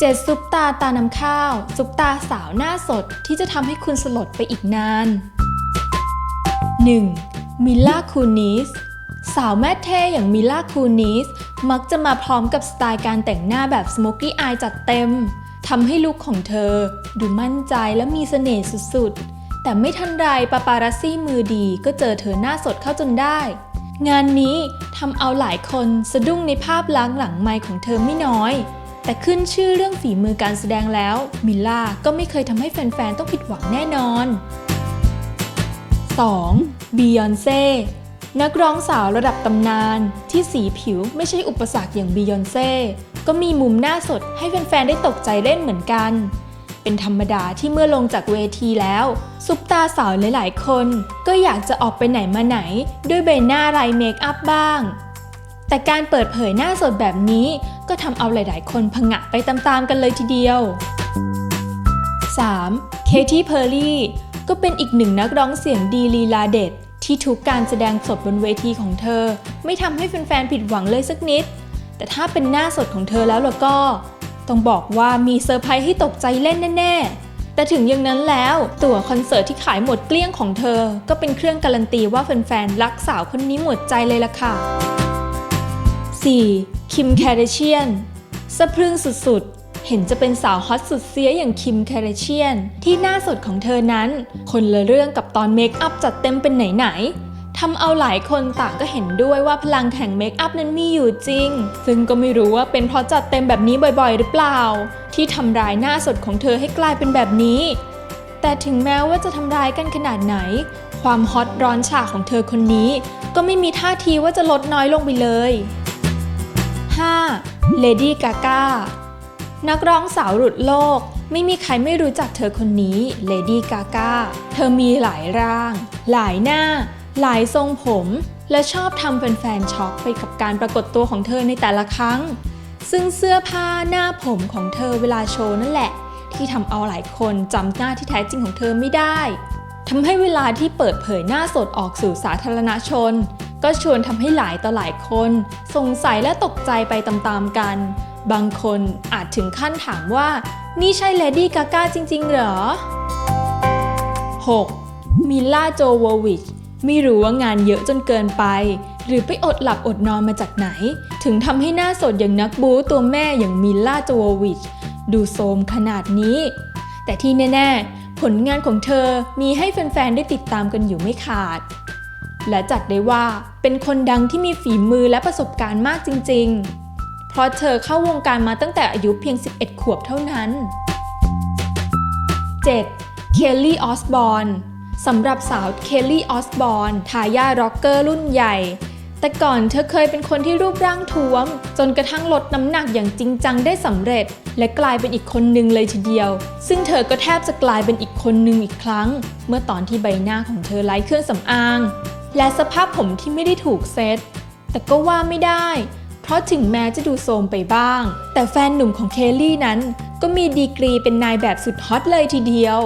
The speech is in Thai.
เจ็ดซุปตาตานำข้าว ซุปตาสาวหน้าสดที่จะทำให้คุณสลดไปอีกนาน 1. มิลล่าคูนิสสาวแม่เท่อย่างมิลล่าคูนิสมักจะมาพร้อมกับสไตล์การแต่งหน้าแบบสโมกี้อายจัดเต็มทำให้ลุคของเธอ ดูมั่นใจและมีเสน่ห์สุดๆ แต่ไม่ทันไรปาปารัสซี่มือดีก็เจอเธอหน้าสดเข้าจนได้ งานนี้ทำเอาหลายคนสะดุ้งในภาพล้างหลังไมค์ของเธอไม่น้อย แต่ขึ้นชื่อเรื่องฝีมือการแสดงแล้ว มิลล่าก็ไม่เคยทำให้แฟนๆ ต้องผิดหวังแน่นอน 2. บียอนเซ่นักร้องสาวระดับตำนาน ที่สีผิวไม่ใช่อุปสรรคอย่างบียอนเซ่ก็มีมุมหน้าสดให้แฟนๆ ได้ตกใจเล่นเหมือนกัน เป็นธรรมดาที่เมื่อลงจากเวทีแล้ว ซุปตาสาวหลาย ๆ คน ก็อยากจะออกไปไหนมาไหน ด้วยใบหน้าไรเมคอัพบ้าง แต่การเปิดเผยหน้าสดแบบนี้ ก็ทำเอาหลาย ๆ คนผงะไปตาม ๆ กันเลยทีเดียว 3. เคที่เพอร์รี่ก็เป็นอีกหนึ่งนักร้องเสียงดีลีลาเด็ด ที่ทุกการแสดงสดบนเวทีของเธอ ไม่ทำให้แฟน ๆ ผิดหวังเลยสักนิด แต่ถ้าเป็นหน้าสดของเธอแล้วล่ะก็ ต้องบอกว่ามีเซอร์ไพรส์ให้ตกใจเล่นแน่ ๆ แต่ถึงอย่างนั้นแล้ว ตั๋วคอนเสิร์ตที่ขายหมดเกลี้ยงของเธอ ก็เป็นเครื่องการันตีว่าแฟน ๆ รักสาวคนนี้หมดใจเลยล่ะค่ะ 4. คิมแคเดเชียนสะพรึงสุดๆ เห็นจะเป็นสาวฮอตสุดเสียอย่างคิมแคเดเชียน ที่หน้าสดของเธอนั้น คนละเรื่องกับตอนเมคอัพจัดเต็มเป็นไหนๆทำเอาหลายคนต่างก็เห็นด้วยว่าพลังแห่งเมคอัพนั้นมีอยู่จริง ซึ่งก็ไม่รู้ว่าเป็นเพราะจัดเต็มแบบนี้บ่อยๆ หรือเปล่า ที่ทำร้ายหน้าสดของเธอให้กลายเป็นแบบนี้ แต่ถึงแม้ว่าจะทำร้ายกันขนาดไหน ความฮอตร้อนฉาของเธอคนนี้ ก็ไม่มีท่าทีว่าจะลดน้อยลงไปเลย 5. Lady Gaga นักร้องสาวหลุดโลก ไม่มีใครไม่รู้จักเธอคนนี้ Lady Gaga เธอมีหลายร่าง หลายหน้า หลายทรงผม และชอบทำแฟนๆช็อกไปกับการปรากฏตัวของเธอในแต่ละครั้ง ซึ่งเสื้อผ้าหน้าผมของเธอเวลาโชว์นั่นแหละ ที่ทำเอาหลายคนจำหน้าที่แท้จริงของเธอไม่ได้ทำให้เวลาที่เปิดเผยหน้าสดออกสู่สาธารณชน ก็ชวนทำให้หลายต่อหลายคน สงสัยและตกใจไปตามๆกัน บางคนอาจถึงขั้นถามว่า นี่ใช่เลดี้กาก้าจริง ๆ เหรอ 6. มิลล่าโจววิชไม่รู้ว่างานเยอะจนเกินไป หรือไปอดหลับอดนอนมาจากไหน ถึงทำให้หน้าสดอย่างนักบู๊ตัวแม่อย่างมิลล่าโจววิชดูโทรมขนาดนี้ แต่ที่แน่ ๆ ผลงานของเธอมีให้แฟน ๆ ได้ติดตามกันอยู่ไม่ขาด และจัดได้ว่าเป็นคนดังที่มีฝีมือและประสบการณ์มากจริง ๆ เพราะเธอเข้าวงการมาตั้งแต่อายุเพียง 11 ขวบเท่านั้น 7. เคลลี่ออสบอนสำหรับสาวเคลลี่ออสบอนทายาร็อกเกอร์รุ่นใหญ่ แต่ก่อนเธอเคยเป็นคนที่รูปร่างท้วม จนกระทั่งลดน้ำหนักอย่างจริงจังได้สำเร็จ และกลายเป็นอีกคนหนึ่งเลยทีเดียว ซึ่งเธอก็แทบจะกลายเป็นอีกคนหนึ่งอีกครั้ง เมื่อตอนที่ใบหน้าของเธอไร้เครื่องสำอาง และสภาพผมที่ไม่ได้ถูกเซต แต่ก็ว่าไม่ได้ เพราะถึงแม้จะดูโทมไปบ้าง แต่แฟนหนุ่มของเคลลี่นั้น ก็มีดีกรีเป็นนายแบบสุดฮอตเลยทีเดียว